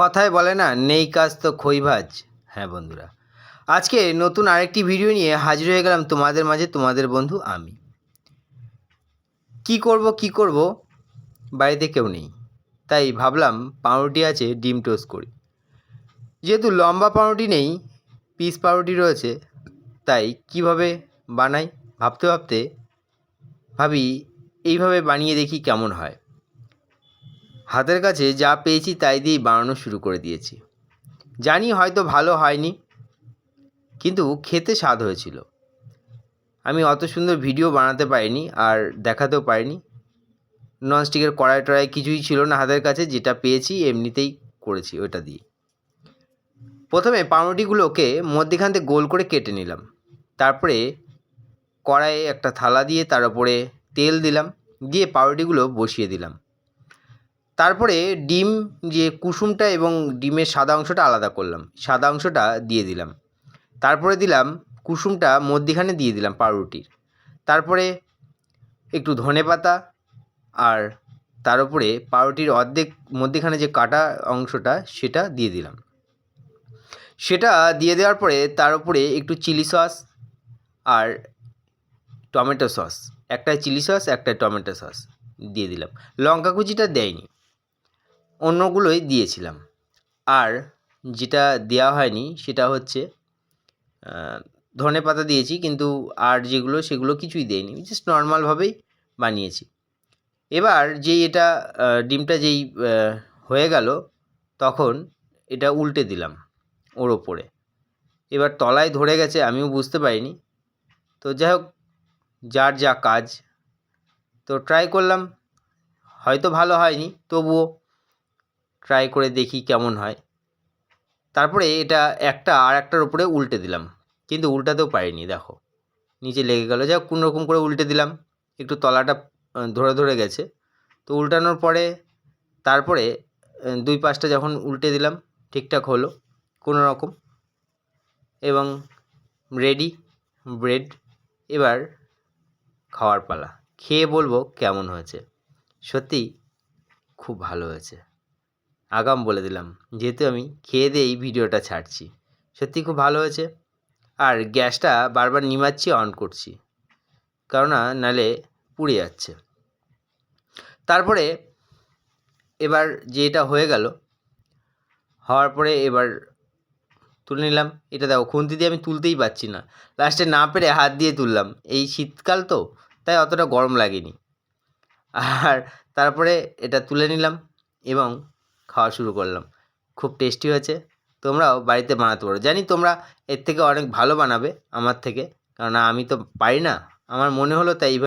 কথায় বলে না, নেই কাজ তো খই ভাজ হ্যাঁ বন্ধুরা, আজকে নতুন আরেকটি ভিডিও নিয়ে হাজির হয়ে গেলাম তোমাদের মাঝে, তোমাদের বন্ধু আমি। কি করব কি করব, বাড়িতে কেউ নেই, তাই ভাবলাম পাউরুটি আছে, ডিম টোস্ট করি। যেহেতু লম্বা পাউরুটি নেই, পিস পাউরুটি রয়েছে, তাই কীভাবে বানাই ভাবতে ভাবতে ভাবি, এইভাবে বানিয়ে দেখি কেমন হয়। হাতের কাছে যা পেয়েছি তাই দিয়েই বানানো শুরু করে দিয়েছি। জানি হয়তো ভালো হয়নি, কিন্তু খেতে স্বাদ হয়েছিল। আমি অত সুন্দর ভিডিও বানাতে পারিনি আর দেখাতেও পারিনি। ননস্টিকের কড়াই টড়াই কিছুই ছিল না হাতের কাছে, যেটা পেয়েছি এমনিতেই করেছি ওটা দিয়ে। প্রথমে পাউরুটিগুলোকে মধ্যেখান থেকে গোল করে কেটে নিলাম। তারপরে কড়াইয়ে একটা থালা দিয়ে তার উপরে তেল দিলাম, দিয়ে পাউরুটিগুলো বসিয়ে দিলাম। তারপরে ডিম যে কুসুমটা এবং ডিমের সাদা অংশটা আলাদা করলাম। সাদা অংশটা দিয়ে দিলাম। তারপরে দিলাম কুসুমটা মধ্যিখানে দিয়ে দিলাম পাউরুটির। তারপরে একটু ধনে পাতা আর তার উপরে পাউরুটির অর্ধেক মধ্যিখানে যে কাটা অংশটা সেটা দিয়ে দিলাম। সেটা দিয়ে দেওয়ার পরে তার উপরে একটু চিলি সস আর টমেটো সস। একটা চিলি সস, একটা টমেটো সস দিয়ে দিলাম। লঙ্কা কুচিটা দেয়নি। অন্যগুলোই দিয়েছিলাম। আর যেটা দেওয়া হয়নি সেটা হচ্ছে ধনে পাতা দিয়েছি কিন্তু আর যেগুলো সেগুলো কিছুই দেয়নি জাস্ট নর্মালভাবেই বানিয়েছি। এবার যেই এটা ডিমটা যেই হয়ে গেল, তখন এটা উল্টে দিলাম ওর ওপরে। এবার তলায় ধরে গেছে আমিও বুঝতে পারিনি। তো যাই হোক, যার যা কাজ। তো ট্রাই করলাম, হয়তো ভালো হয়নি, তবুও ট্রাই করে দেখি কেমন হয়। তারপরে এটা একটা আর একটার উপরে উল্টে দিলাম। কিন্তু উল্টাতেও পারিনি, দেখো। নিচে লেগে গেলো। যাক কোনো রকম করে উল্টে দিলাম। একটু তলাটা ধরে ধরে গেছে। তো উল্টানোর পরে, তারপরে দুই পাশটা যখন উল্টে দিলাম, ঠিকঠাক হলো, কোনো রকম। এবং রেডি ব্রেড এবার খাওয়ার পালা। খেয়ে বলব কেমন হয়েছে। সত্যি খুব ভালো হয়েছে। আগাম বলে দিলাম। যেহেতু আমি খেয়ে দিয়ে এই ভিডিওটা ছাড়ছি। সত্যি খুব ভালো হয়েছে। আর গ্যাসটা বারবার নিমাচ্ছি, অন করছি। কেননা নালে পুড়ে যাচ্ছে। তারপরে এবার যে এটা হয়ে গেল, হওয়ার পরে এবার তুলে নিলাম। এটা দেখো, খুন্তি দিয়ে আমি তুলতেই পারছি না। লাস্টে না পেরে হাত দিয়ে তুললাম। এই শীতকাল তো, তাই অতটা গরম লাগেনি। আর তারপরে এটা তুলে নিলাম এবং খাওয়া শুরু করলাম। খুব টেস্টি হয়েছে। তোমরাও বাড়িতে বানাতে পারো। জানি তোমরা এর থেকে অনেক ভালো বানাবে আমার থেকে। কেননা আমি তো পারি না। আমার মনে হলো তাই